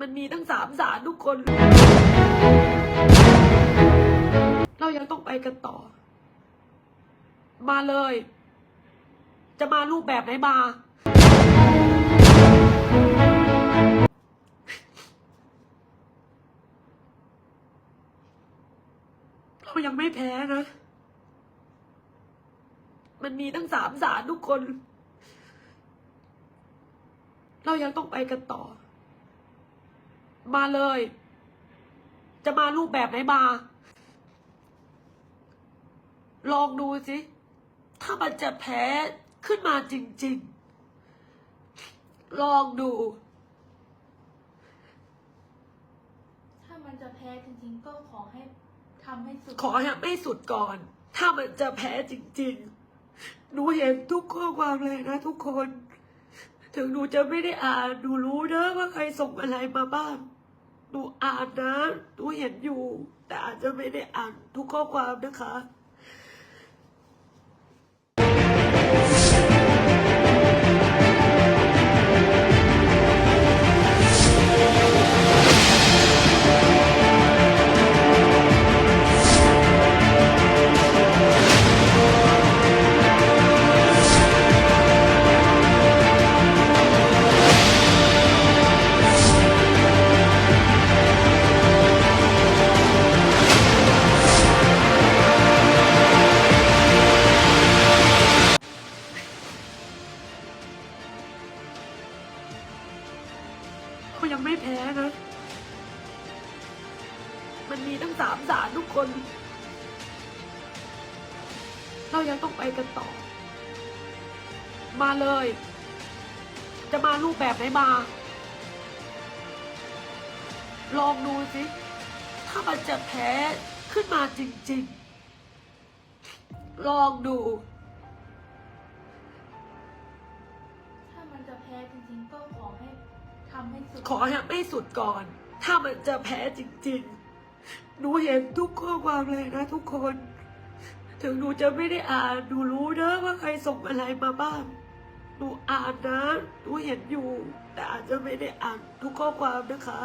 มันมีทั้งสามสารทุกคน เรายังต้องไปกันต่อ มาเลย จะมารูปแบบไหนมา เรายังไม่แพ้นะ มันมีทั้งสามสารทุกคน เรายังต้องไปกันต่อ มาเลย จะมารูปแบบไหนมา ลองดูสิ ถ้ามันจะแพ้ขึ้นมาจริง ๆ ลองดู ถ้ามันจะแพ้จริงๆ ก็ขอให้ทำให้สุด ขอให้ไม่สุดก่อน ถ้ามันจะแพ้จริง ๆ หนูเห็นทุกข้อความเลยนะทุกคน ถึงหนูจะไม่ได้อ่าน หนูรู้นะว่าใครส่งอะไรมาบ้าง หนูอ่านนะหนูเห็นอยู่ แต่อาจจะไม่ได้อ่านทุกข้อความนะคะ เรายังไม่แพ้นะ มันมีทั้งสามสารทุกคน เรายังต้องไปกันต่อ มาเลย จะมารูปแบบไหนมา ลองดูสิ ถ้ามันจะแพ้ขึ้นมาจริง ๆ ลองดู ให้สุดขอให้ไม่สุดก่อน ถ้ามันจะแพ้จริงๆ หนูเห็นทุกข้อความเลยนะทุกคน ถึงหนูจะไม่ได้อ่าน หนูรู้นะว่าใครส่งอะไรมาบ้าง หนูอ่านนะ หนูเห็นอยู่ แต่อาจจะไม่ได้อ่านทุกข้อความนะคะ